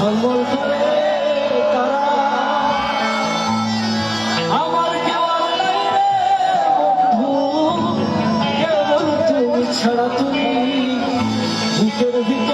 সম্বল করে তারা। আমার কেউ নাই রে ছাড়া তুমি বুকের ভিতরে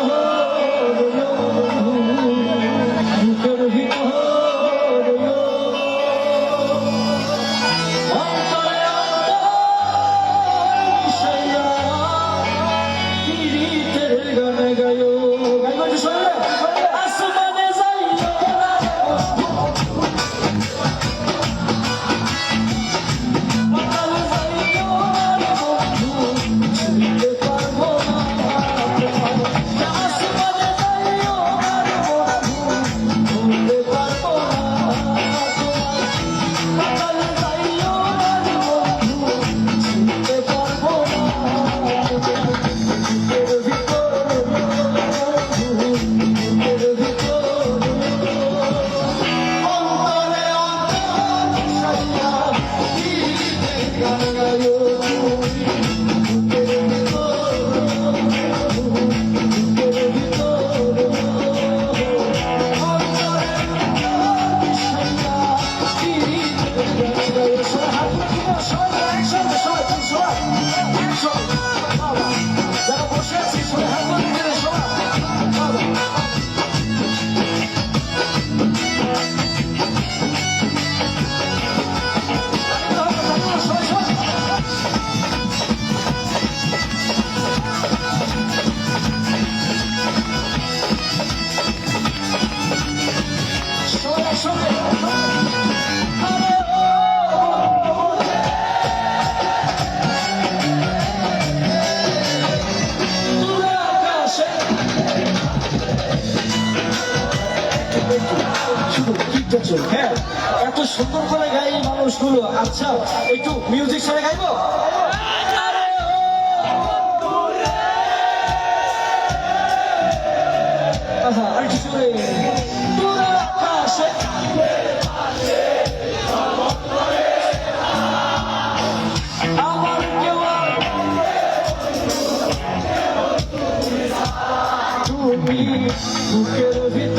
Eu quero ver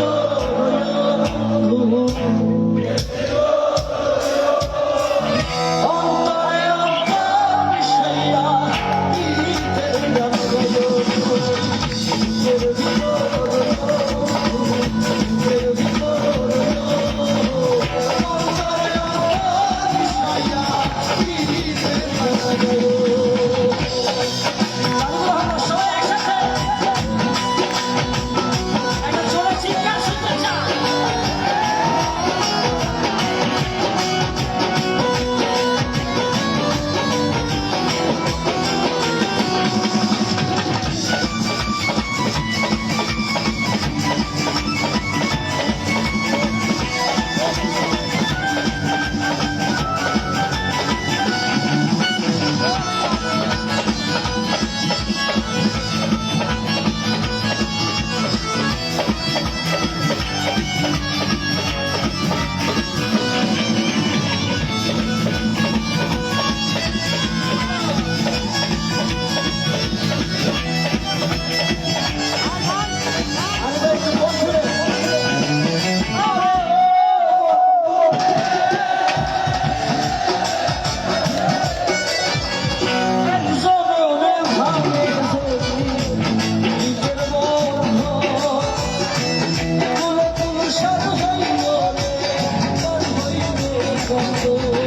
Oh, oh, oh.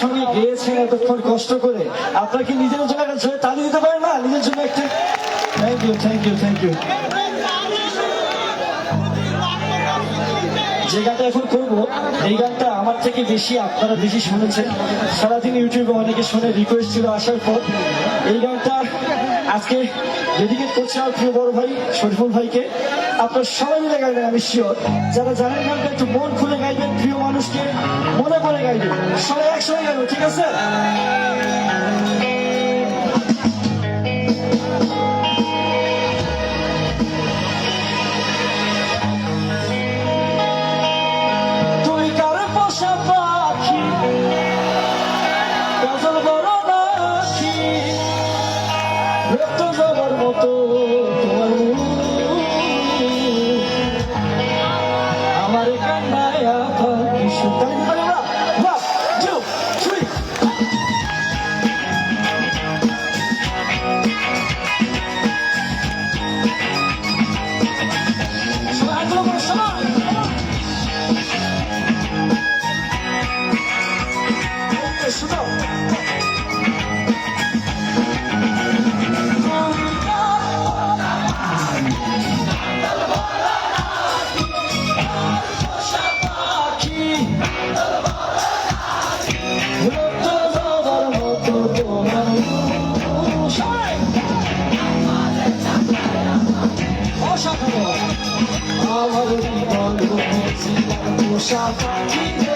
সঙ্গে গিয়েছেন এতক্ষণ কষ্ট করে। আপনারা কি নিজের জন্য তালি দিতে পারেন না? নিজের জন্য একটা thank you thank you thank you যে গানটা এখন করব, এই গানটা আমার থেকে বেশি আপনারা বেশি শুনেছেন। সারাদিন ইউটিউবে অনেকে শুনে রিকোয়েস্ট ছিল আসার পর। এই গানটা আজকে ডেডিকেট করছে আমার প্রিয় বড় ভাই, শরীফুল ভাইকে। আপনার সবাই মিলে গাইবেন, আমি শিওর যারা জানেন গাইবেন একটু মন খুলে গাইবেন, প্রিয় মানুষকে মনে করে গাইবেন। সবাই একসঙ্গে গাইবেন ঠিক আছে? সবাই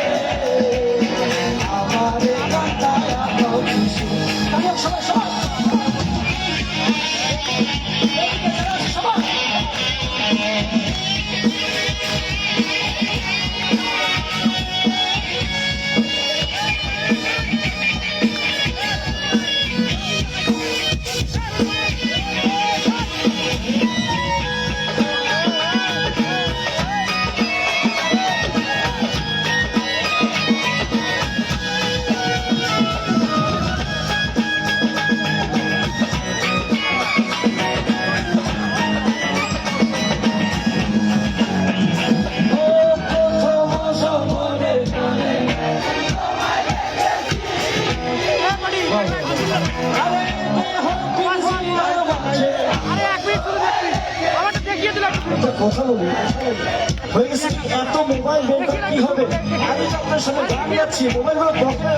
তো গান গাচ্ছি মোবাইলগুলো পকেটে।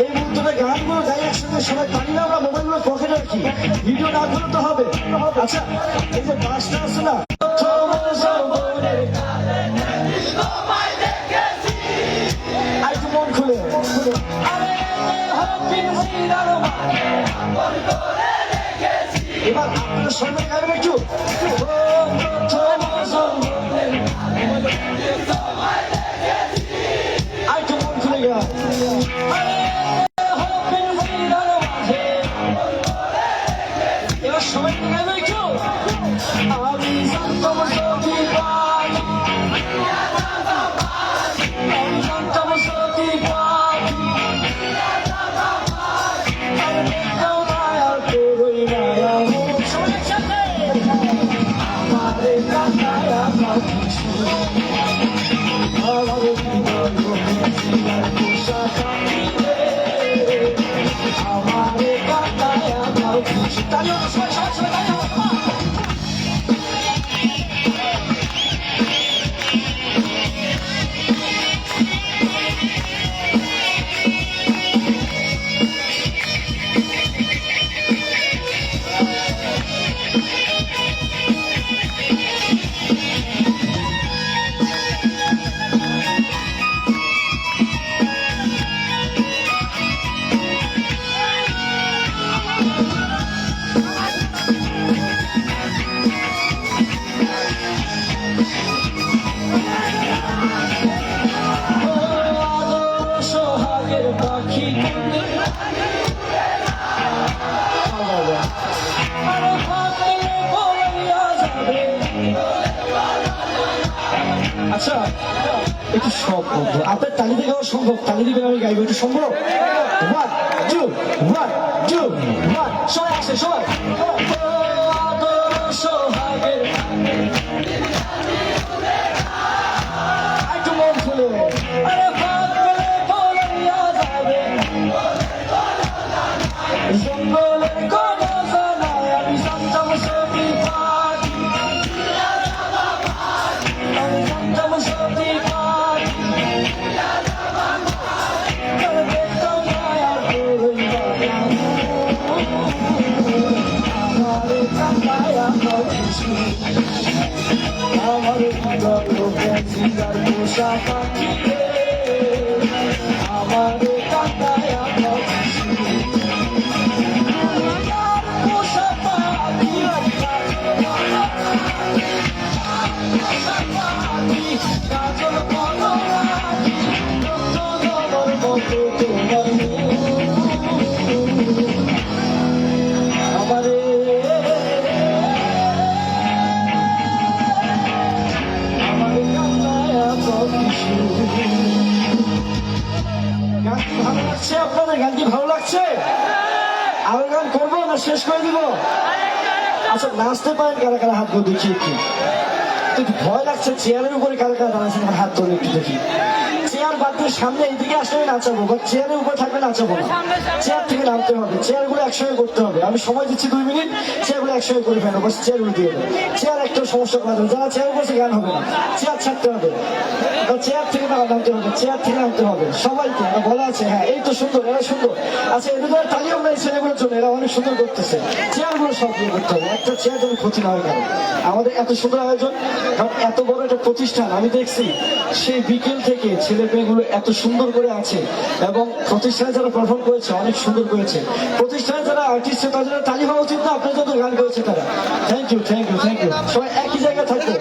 এই মুহূর্তে গানগুলো গাই একসাথে, সবাই পারি না আমরা মোবাইলগুলো পকেটে রাখি ভিডিও না করলে তো হবে। আচ্ছা এই যে বাসটা আছে না? মন খুলে। এবার আপনারা সবাই গাইবেন একটু। সবাই আসে সবাই সোহাগের God. শেষ করে দিব। আচ্ছা নাচতে পারেন কারা কারা? হাত দেখি একটু। ভয় লাগছে, চেয়ারের উপরে কারা কারা দাঁড়াচ্ছেন হাত ধরে একটু দেখি। দিয়ে সামনে এইদিকে আসলে নাচাবো বা চেয়ারের উপরে থাকলে নাচাবো না। চেয়ার থেকে নামতে হবে চেয়ারগুলো একসঙ্গে করতে হবে। আমি সময় দিচ্ছি দুই মিনিট চেয়ারগুলো একসঙ্গে করে ফেলো, বাস চেয়ারগুলো দিয়ে চেয়ার একটা সমস্যা করে দেবে যারা চেয়ার বসে গান হবে না। চেয়ার ছাড়তে হবে। চেয়ার থেকে না নামতে হবে চেয়ার থেকে নামতে হবে। সবাইকে বলা আছে হ্যাঁ এই তো সুন্দর, এরা সুন্দর। আচ্ছা এদের তালি আমরা এই ছেলেগুলোর জন্য, এরা অনেক সুন্দর করতেছে। চেয়ারগুলো সব দিয়ে করতে হবে। একটা চেয়ার যেন ক্ষতি না হয় আমাদের এত সুন্দর আয়োজন, কারণ এত বড় একটা প্রতিষ্ঠান, আমি দেখছি, সেই বিকেল থেকে ছেলে মেয়েগুলো এত সুন্দর করে আছে এবং প্রতিষ্ঠানে যারা পারফর্ম করেছে, অনেক সুন্দর করেছে। প্রতিষ্ঠানে যারা আর্টিস্ট তাদের তালি হওয়া উচিত না, আপনার যত গান করেছে তারা। Thank you thank you thank you সবাই একই জায়গায় থাকবে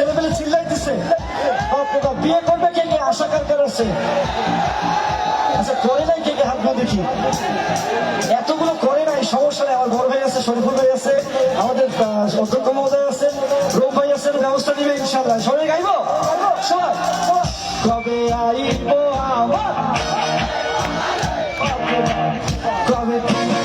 ছেলেপেলে চিল্লাইতেছে। বিয়ে করবে কে কে? আশা কার আছে আচ্ছা করে নাই কে কে? হাত না দেখি। এতগুলো করে নাই, সমস্যা নেই। আমার বড় ভাই আছে, শরীফুল ভাই আছে, আমাদের অধ্যক্ষ মহোদয় আছে রোম ভাই আছেন ব্যবস্থা নিবে ইনশাল্লাহ সবাই গাইব? কবে আইব কবে কবে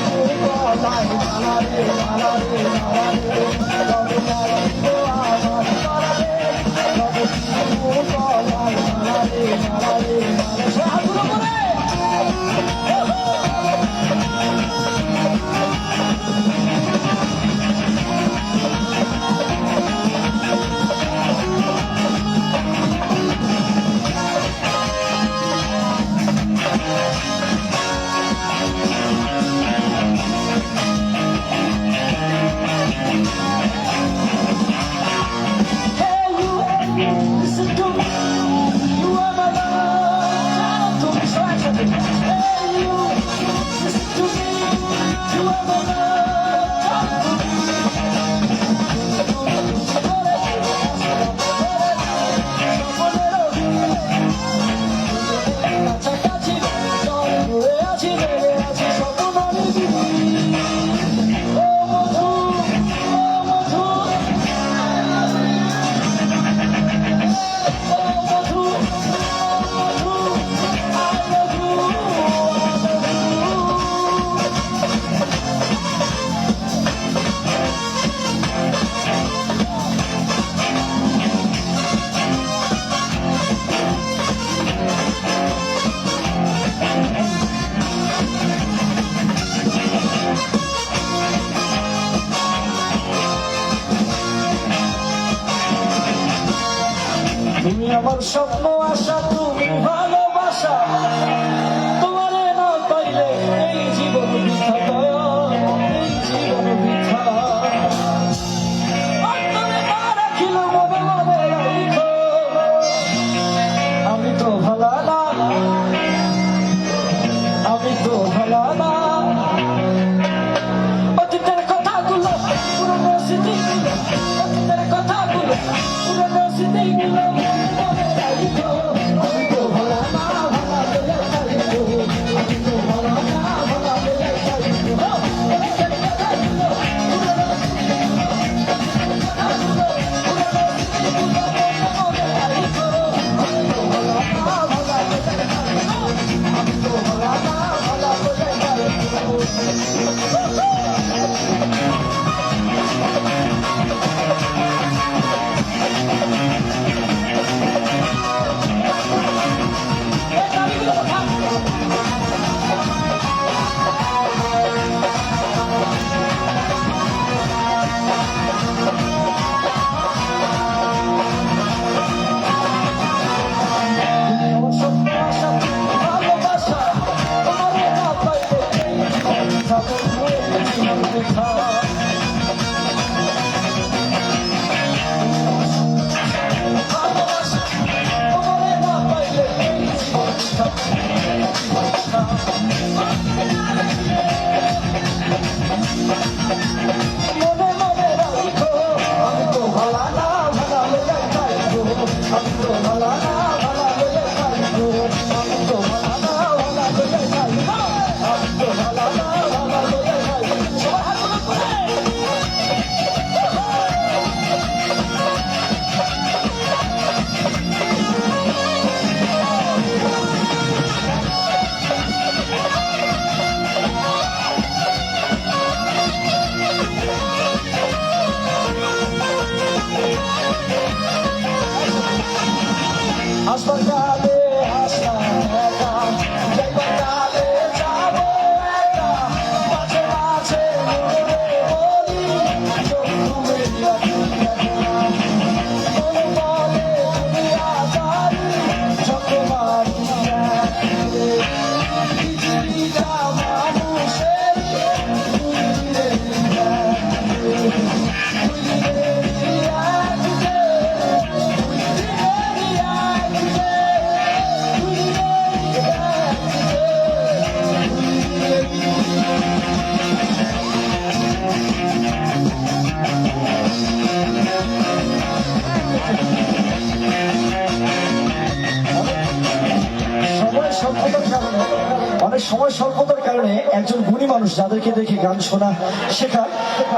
মানুষ যাদেরকে দেখে গান শোনা শেখা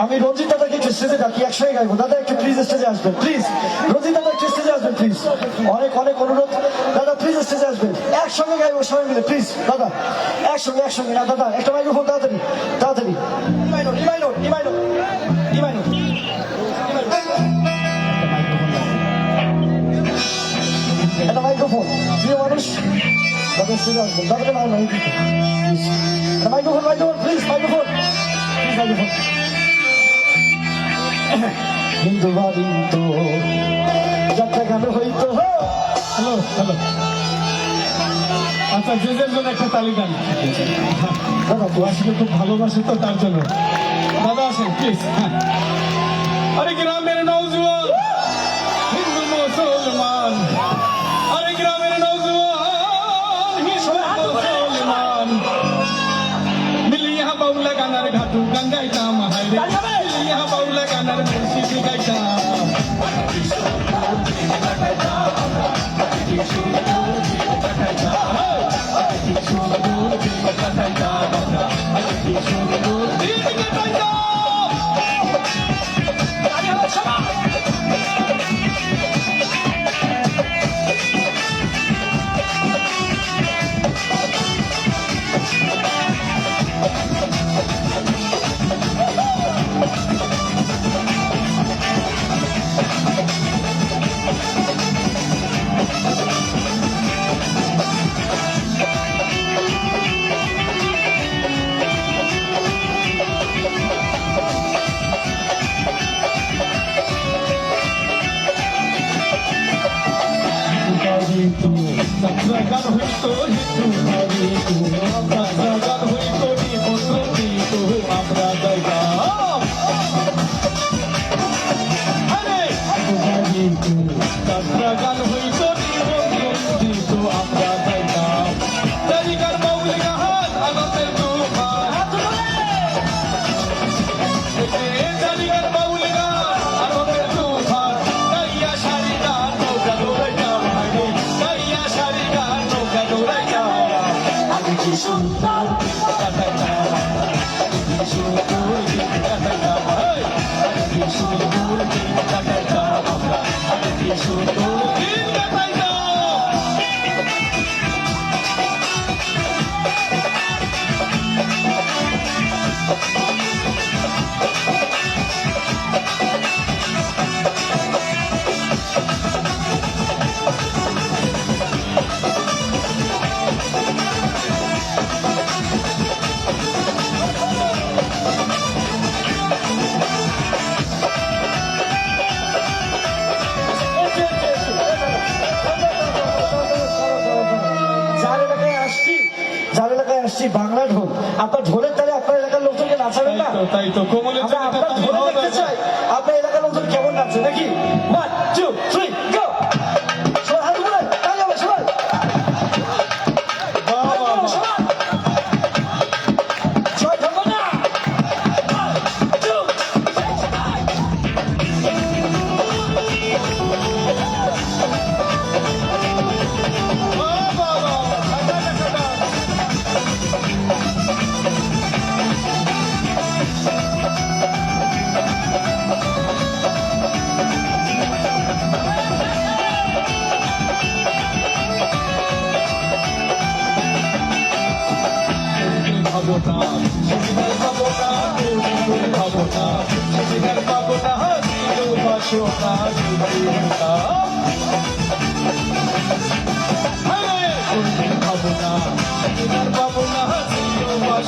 আমি রঞ্জিত দাদাকে একটু স্টেজে ডাকি একসঙ্গে গাইবো। দাদা, একটু প্লিজ স্টেজে আসবেন প্লিজ রঞ্জিত দাদা, একটু স্টেজে আসবেন প্লিজ অনেক অনেক অনুরোধ। দাদা প্লিজ স্টেজে আসবেন। একসঙ্গে গাইবো, সবাই মিলে প্লিজ দাদা, একসঙ্গে একসঙ্গে। না, দাদা, একটা মাইক্রোফোন তাড়াতাড়ি তাড়াতাড়ি। দাদা স্টেজে আসবেন দাদাকে মাইক একটা microphone microphone please microphone. Please microphone. Hindu বাবিন্দু যাত্রা গান হইতো? Hello hello. আচ্ছা যে যে জন্য একটা তালি দেন দাদা ও আসলে খুব ভালোবাসে তো তার জন্য। দাদা আসেন প্লিজ হ্যাঁ। মুর্শিদি গাইতাম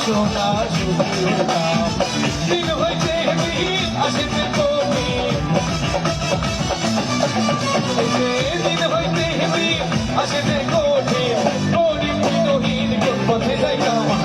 দিল বাসনা সুবিধা দিন হইতে আসিতে তুমি দিন হইতে আসিতে কঠিন কঠিন দিনহীন কোন পথে যাইতাম